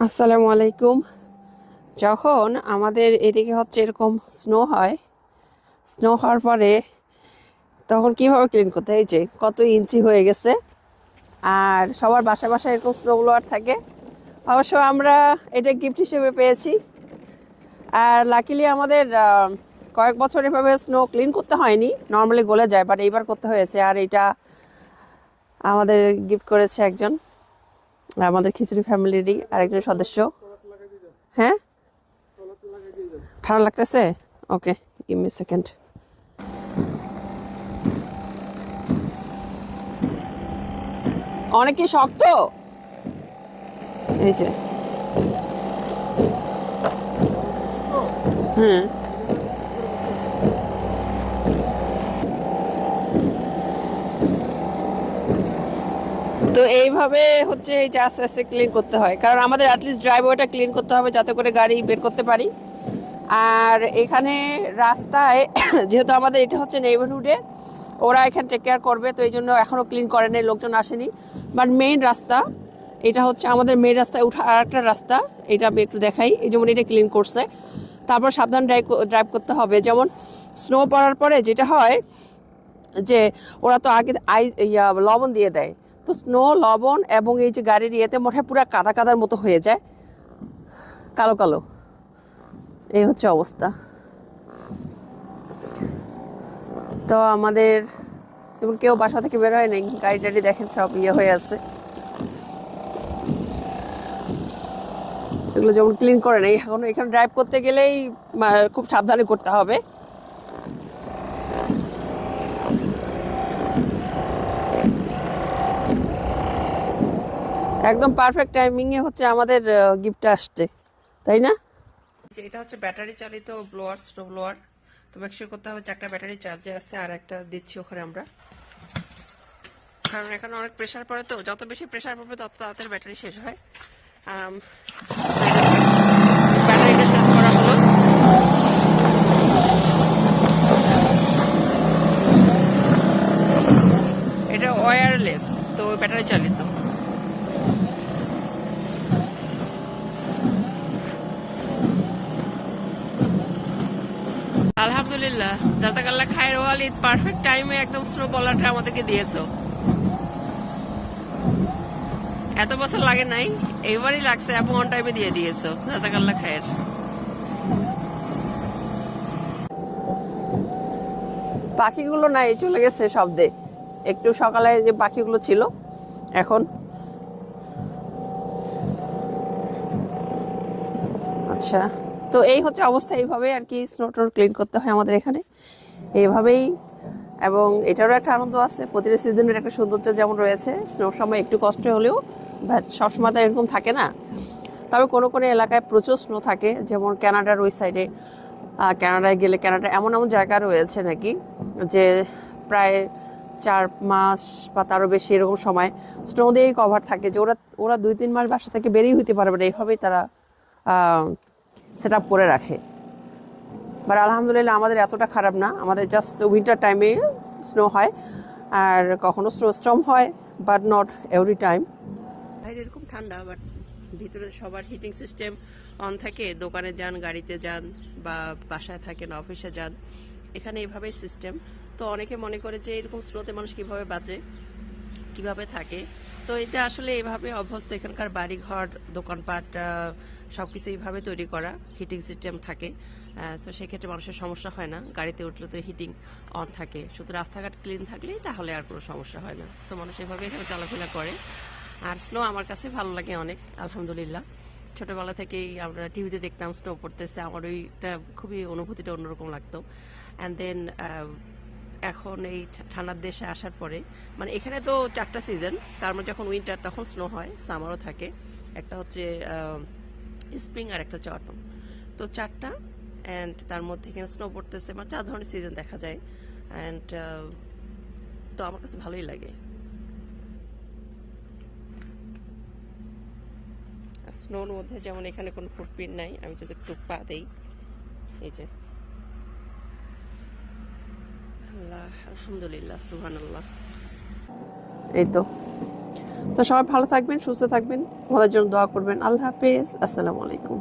আসসালামু আলাইকুম। যখন আমাদের এদিকে হচ্ছে এরকম স্নো হয় স্নো হওয়ার পরে তখন কীভাবে ক্লিন করতে হয়? যে কত ইঞ্চি হয়ে গেছে। আর সবার বাসা বাসায় এরকম স্নো ব্লোয়ার থাকে। অবশ্য আমরা এটা গিফট হিসেবে পেয়েছি। আর লাকিলি আমাদের কয়েক বছর এভাবে স্নো ক্লিন করতে হয়নি। নর্মালি গলে যায় বাট এইবার করতে হয়েছে। আর এটা আমাদের গিফট করেছে একজন। আমাদের খিচুড়ি ফ্যামিলিরই আরেকজন সদস্য। হ্যাঁ? ঠান্ডা লাগতেছে? ওকে গিভ মি সেকেন্ড অনেকে শক্ত? এই যে। হুম। তো এইভাবে হচ্ছে এই যে আস্তে আস্তে ক্লিন করতে হয়। কারণ আমাদের অ্যাটলিস্ট ড্রাইভারটা ক্লিন করতে হবে যাতে করে গাড়ি বের করতে পারি। আর এখানে রাস্তায়, যেহেতু আমাদের এটা হচ্ছে নেইবারহুডে ওরা এখানে টেক কেয়ার করবে, তো এই জন্য এখনও ক্লিন করে নেই, লোকজন আসেনি। বাট মেইন রাস্তা, এটা হচ্ছে আমাদের মেইন রাস্তায় উঠা আর একটা রাস্তা, এটা আমি একটু দেখাই। এই যেমন এটা ক্লিন করছে। তারপর সাবধান ড্রাইভ ড্রাইভ করতে হবে। যেমন স্নো পড়ার পরে যেটা হয় যে ওরা তো আগে আই লবণ দিয়ে দেয়। তো স্নো লবণ এবং এই যে গাড়ির ইয়েতে হয় পুরো কাদা কাদার মতো হয়ে যায়। কালো কালো। এই হচ্ছে অবস্থা। তো আমাদের যেমন কেউ বাসা থেকে বের হয় নাই, গাড়ি টাড়ি দেখেন সব ইয়ে হয়ে আছে। এগুলো যেমন ক্লিন করে নেই, এখন এখানে ড্রাইভ করতে গেলেই খুব সাবধানে করতে হবে। একদম পারফেক্ট টাইমিং এ হচ্ছে আমাদের গিফটটা আসছে, তাই না? এটা হচ্ছে ব্যাটারি চালিত ব্লোয়ার স্নো ব্লোয়ার তো মেকশিওর করতে হবে যে একটা ব্যাটারি চার্জে আছে আর একটা দিচ্ছি ওখানে আমরা। কারণ এখানে অনেক প্রেসার পড়ে তো, যত বেশি প্রেসার পড়বে তত তাড়াতাড়ি ব্যাটারি শেষ হয়। ব্যাটারিটা শেষ করা হলো। এটা ওয়্যারলেস তো ব্যাটারি চালিত। আলহামদুলিল্লাহ। জাজাকাল্লাহ ওয়ালিদ পারফেক্ট টাইমে একদম স্নো আমাদেরকে দিয়েছ। এত বছর লাগে নাই এইবারই লাগছে, এবং অন টাইমে দিয়ে দিয়েছ খায়ের। পাখিগুলো নাই, চলে গেছে শব্দে। একটু সকালে যে পাখিগুলো ছিল, এখন। আচ্ছা। তো এই হচ্ছে অবস্থা এইভাবে আর কি স্নো টোন ক্লিন করতে হয় আমাদের এখানে। এইভাবেই, এবং এটারও একটা আনন্দ আছে, প্রতিটা সিজনের একটা সৌন্দর্য যেমন রয়েছে স্নোর সময় একটু কষ্ট হলেও বাট সবসময় তো এরকম থাকে না। তবে কোনো কোনো এলাকায় প্রচুর স্নো থাকে, যেমন ক্যানাডার ওই সাইডে ক্যানাডায় গেলে কানাডা এমন এমন জায়গা রয়েছে নাকি, যে প্রায় চার মাস বা তারও বেশি এরকম সময় স্নো দিয়েই কভার থাকে, যে ওরা ওরা দুই তিন মাস বাসা থেকে বেরিয়ে হইতে পারবে না। এইভাবেই তারা সেট করে রাখে। বাট আলহামদুলিল্লাহ আমাদের এতটা খারাপ না। আমাদের জাস্ট উইন্টার টাইমে স্নো হয় আর কখনো স্নো স্ট্রম হয় বাট নট এভরি টাইম এরকম ঠান্ডা বাট ভিতরে সবার হিটিং সিস্টেম অন থাকে। দোকানে যান, গাড়িতে যান বা বাসায় থাকেন অফিসে যান, এখানে এইভাবেই সিস্টেম তো অনেকে মনে করে যে এরকম স্নোতে মানুষ কীভাবে বাঁচে, কীভাবে থাকে? তো এটা আসলে এইভাবে অভ্যস্ত এখানকার বাড়িঘর, দোকানপাট সব কিছু এইভাবে তৈরি করা হিটিং সিস্টেম থাকে। সো সেক্ষেত্রে মানুষের সমস্যা হয় না। গাড়িতে উঠলে তো হিটিং অন থাকে। শুধু রাস্তাঘাট ক্লিন থাকলেই তাহলে আর কোনো সমস্যা হয় না। সো মানুষ এভাবে এখানে চলাফেরা করে। আর স্নো আমার কাছে ভালো লাগে অনেক, আলহামদুলিল্লাহ। ছোটোবেলা থেকেই আমরা টিভিতে দেখতাম স্নো পড়তেছে। আমার ওইটা খুবই অনুভূতিটা অন্যরকম লাগতো। অ্যান্ড দেন এখন এই ঠান্ডার দেশে আসার পরে মানে এখানে তো চারটা সিজন তার মধ্যে যখন উইন্টার তখন স্নো হয় সামারও থাকে। একটা হচ্ছে স্প্রিং আর একটা হচ্ছে অটম তো চারটা অ্যান্ড তার মধ্যে এখানে স্নো পড়তেছে মানে চার ধরনের সিজন দেখা যায়। অ্যান্ড তো আমার কাছে ভালোই লাগে। স্নোর মধ্যে যেমন এখানে কোনো ফুটপ্রিন্ট নাই, আমি যদি একটু পা দেই, এই যে আল্লাহ আলহামদুলিল্লাহ সুহান আল্লাহ এই তো। তো সবাই ভালো থাকবেন, সুস্থ থাকবেন। আমাদের জন্য দোয়া করবেন। আল্লাহ হাফেজ। আসসালামু আলাইকুম।